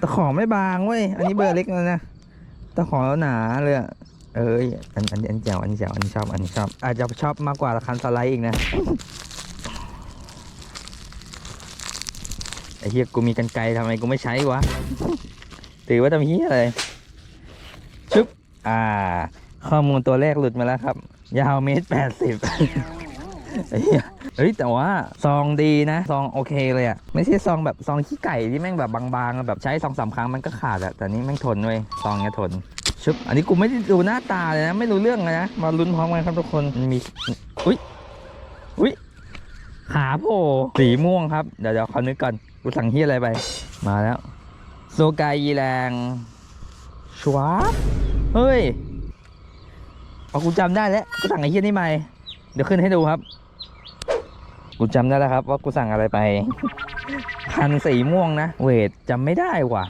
ตะขอไม่บางเว้ย อันนี้เบอร์เล็กแล้วนะ ตะขอหนาเลยอะเอ้ย อันอันอันแจ๋วอันนี้แจ๋วอันนี้ชอบ อันนี้ชอบ อาจจะชอบมากกว่าคันสไลด์อีกนะ ไอ้เฮียกูมีกันไกลทำไมกูไม่ใช้วะ ถือว่าทำเฮียอะไรชึบ อ่า ข้อมูลตัวแรกหลุดมาแล้วครับ ยาวเมตรแปดสิบ ไอ้เหี้ยเฮ้ยแต่ว่าซองดีนะ ซองโอเคเลยอะไม่ใช่ซองแบบซองขี้ไก่ที่แม่งแบบบางๆอะแบบใช้สองสามครั้งมันก็ขาดอะแต่นี้แม่งทนเว้ยซองเนี้ยทนชึบอันนี้กูไม่ได้ดูหน้าตาเลยนะ ไม่รู้เรื่องเลยนะ มาลุ้นพร้อมกันครับทุกคนมันมีอุ้ยอุ้ยขาโผล่สีม่วงครับ เดี๋ยวเดี๋ยวขอนึกก่อนกูสั่งเฮียอะไรไป มาแล้วโซกายยีแรงชวาเฮ้ยเอากูจำได้แล้วกูสั่งไอ้เฮียนี่ใหม่ เดี๋ยวขึ้นให้ดูครับ กูจำได้แล้วครับ ว่ากูสั่งอะไรไป พันสีม่วงนะ เวทจำไม่ได้ว่ะ